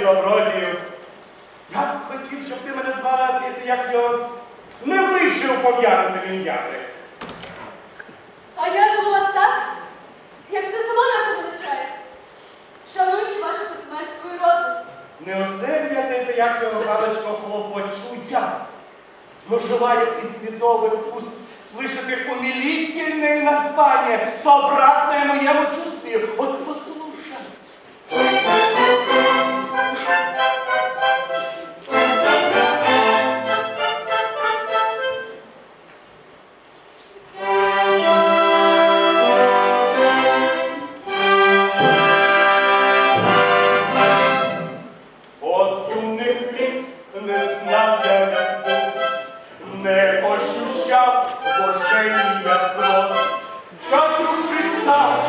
добродію. Я б хотів, щоб ти мене звала, як його не лишив пом'янути мін'яти. А я за вас так, як все село наше величає, шануючи ваше письменство і розум. Не осем'я ти, як його галочко хлопочу я. Но желаю из медовых уст слышать умилительные названия, сообразное моему чувствию. Отпусти ощущав воження кров. Как вдруг предстал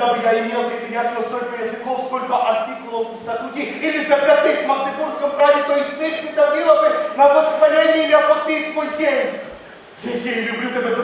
Когда бы я имел предприятие столько языков, сколько артикулов у статуте или запятых в Магдебургском праве, то есть всех не давило бы на восхваление ляпоты твоей. Я її люблю тебе до